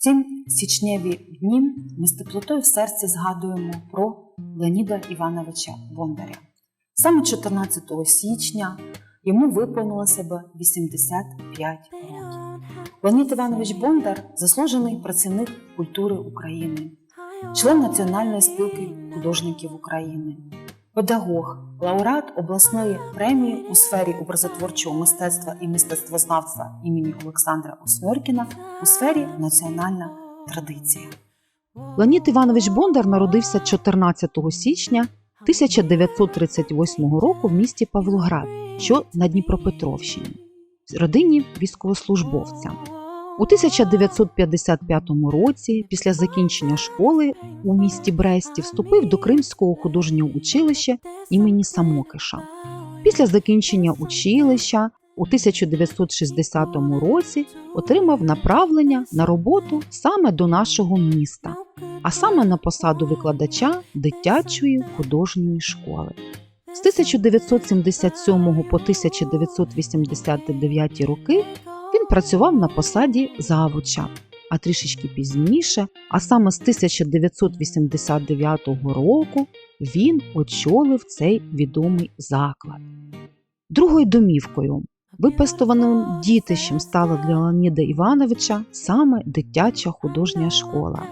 ці січневі дні ми з теплотою в серці згадуємо про Леоніда Івановича Бондаря. Саме 14 січня йому виповнилося б 85 років. Леонід Іванович Бондар заслужений працівник культури України, член Національної спілки художників України, педагог, лауреат обласної премії у сфері образотворчого мистецтва і мистецтвознавства імені Олександра Осьмьоркіна у сфері національна традиція. Леонід Іванович Бондар народився 14 січня 1938 року в місті Павлоград, що на Дніпропетровщині, в родині військовослужбовця. У 1955 році, після закінчення школи у місті Бресті, вступив до Кримського художнього училища імені Самокиша. Після закінчення училища у 1960 році отримав направлення на роботу саме до нашого міста, а саме на посаду викладача дитячої художньої школи. З 1977 по 1989 роки працював на посаді завуча, а трішечки пізніше, а саме з 1989 року, він очолив цей відомий заклад. Другою домівкою, випестованим дітищем стала для Леоніда Івановича саме дитяча художня школа,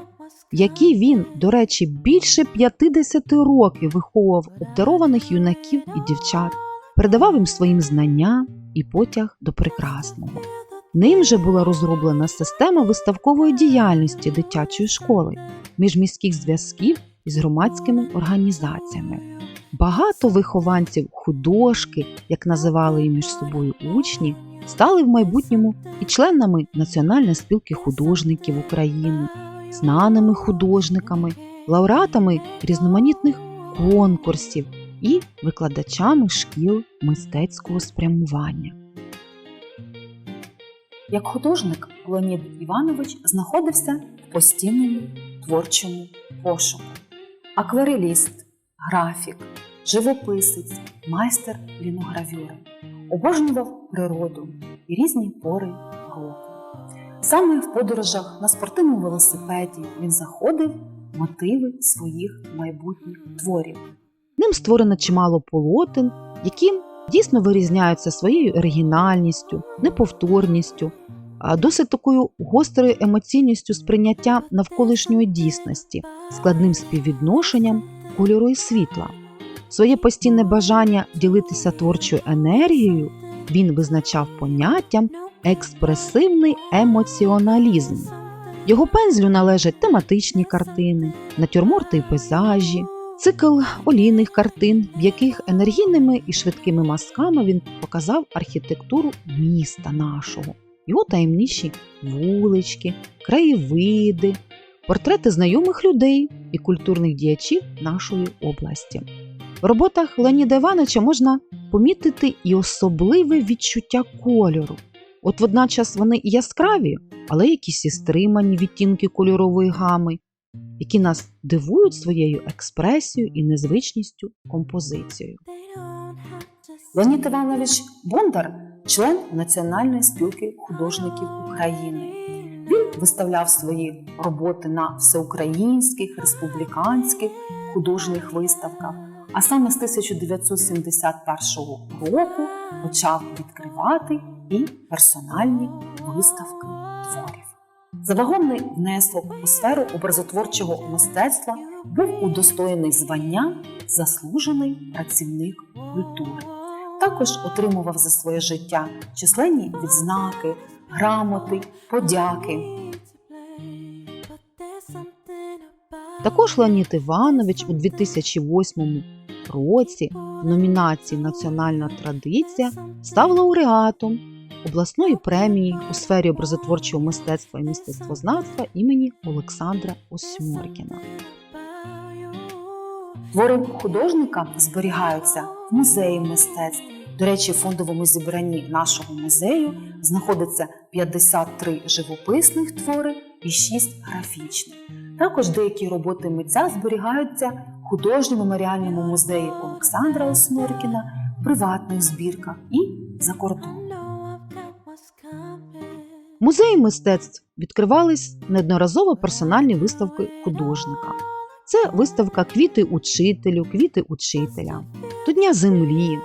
в якій він, до речі, більше 50 років виховував обдарованих юнаків і дівчат, передавав їм своїм знання і потяг до прекрасного. Ним же була розроблена система виставкової діяльності дитячої школи, міжміських зв'язків із громадськими організаціями. Багато вихованців художки, як називали її між собою учні, стали в майбутньому і членами Національної спілки художників України, знаними художниками, лауреатами різноманітних конкурсів і викладачами шкіл мистецького спрямування. Як художник Леонід Іванович знаходився в постійному творчому пошуку. Аквареліст, графік, живописець, майстер ліногравюри, обожнював природу і різні пори року. Саме в подорожах на спортивному велосипеді він заходив мотиви своїх майбутніх творів. Ним створено чимало полотен, які дійсно вирізняються своєю оригінальністю, неповторністю, досить такою гострою емоційністю сприйняття навколишньої дійсності, складним співвідношенням кольору і світла. Своє постійне бажання ділитися творчою енергією він визначав поняттям експресивний емоціоналізм. Його пензлю належать тематичні картини, натюрморти і пейзажі, цикл олійних картин, в яких енергійними і швидкими мазками він показав архітектуру міста нашого, його таємніші вулички, краєвиди, портрети знайомих людей і культурних діячів нашої області. В роботах Леоніда Івановича можна помітити і особливе відчуття кольору. От водночас вони і яскраві, але якісь і стримані відтінки кольорової гами, які нас дивують своєю експресією і незвичністю композицією. Леонід Іванович Бондар член Національної спілки художників України. Він виставляв свої роботи на всеукраїнських, республіканських художніх виставках, а саме з 1971 року почав відкривати і персональні виставки творів. За вагомний внесок у сферу образотворчого мистецтва був удостоєний звання заслужений працівник культури. Також отримував за своє життя численні відзнаки, грамоти, подяки. Також Леонід Іванович у 2008 році в номінації Національна традиція став лауреатом обласної премії у сфері образотворчого мистецтва і мистецтвознавства імені Олександра Осьморкіна. Твори художника зберігаються в музеї мистецтв. До речі, в фондовому зібранні нашого музею знаходиться 53 живописних твори і 6 графічних. Також деякі роботи митця зберігаються в художньому меморіальному музеї Олександра Осьморкіна, приватних збірках і за кордоном. Музеї мистецтв відкривались неодноразово персональні виставки художника. Це виставка Квіти учителю, квіти учителя, до Дня землі,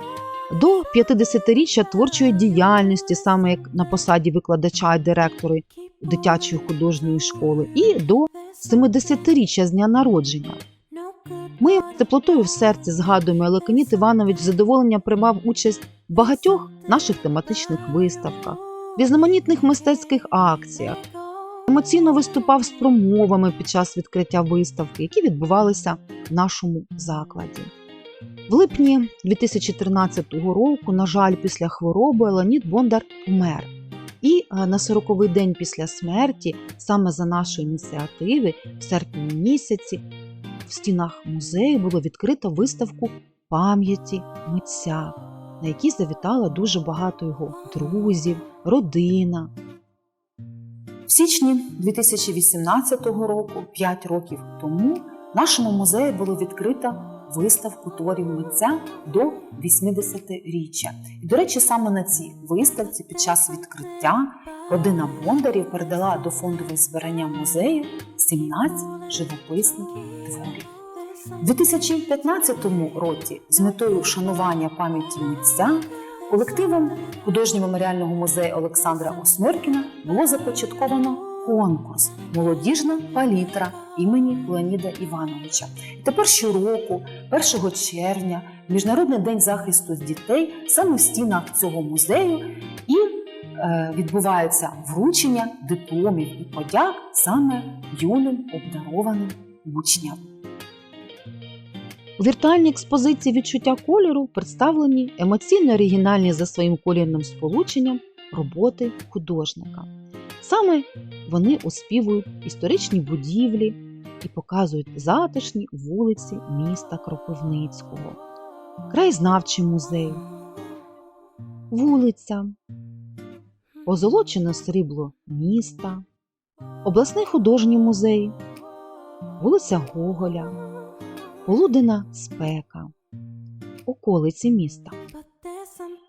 до 50-річчя творчої діяльності, саме як на посаді викладача і директора дитячої художньої школи, і до 70-річчя з дня народження. Ми теплотою в серці згадуємо, але Леонід Іванович з задоволенням приймав участь в багатьох наших тематичних виставках, різноманітних мистецьких акціях, емоційно виступав з промовами під час відкриття виставки, які відбувалися в нашому закладі. В липні 2013 року, на жаль, після хвороби Леонід Бондар помер. І е, на 40-й день після смерті, саме за нашої ініціативи, в серпні місяці, в стінах музею було відкрито виставку пам'яті митця, на якій завітало дуже багато його друзів, родина. В січні 2018 року, 5 років тому, нашому музеї було відкрито виставку творів митця до 80-річчя. І, до речі, саме на цій виставці під час відкриття родина Бондарів передала до фондового збирання музею 17 живописних творів. У 2015 році з метою вшанування пам'яті митця колективом художньо-меморіального музею Олександра Осмиркіна було започатковано конкурс Молодіжна палітра імені Леоніда Івановича. І тепер щороку, 1 червня, Міжнародний день захисту дітей, саме в стінах цього музею і е, відбувається вручення дипломів і подяк саме юним обдарованим учням. У віртуальній експозиції відчуття кольору представлені емоційно оригінальні за своїм колірним сполученням роботи художника. Саме вони оспівують історичні будівлі і показують затишні вулиці міста Кропивницького, краєзнавчий музей, вулиця, позолочене срібло міста, обласний художній музей, вулиця Гоголя, полуденна спека, околиці міста,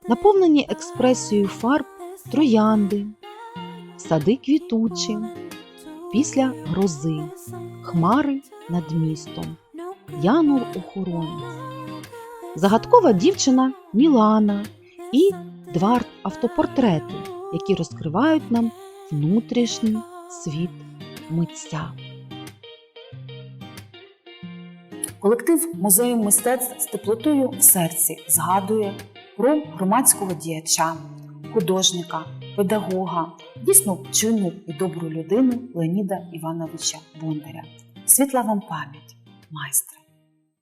наповнені експресією фарб троянди, сади квітучі, після грози, хмари над містом, янур охоронець, загадкова дівчина Мілана і два автопортрети, які розкривають нам внутрішній світ митця. Колектив музею мистецтв з теплотою в серці згадує про громадського діяча, художника, педагога, дійсно чуйну і добру людину Леоніда Івановича Бондаря. Світла вам пам'ять, майстре!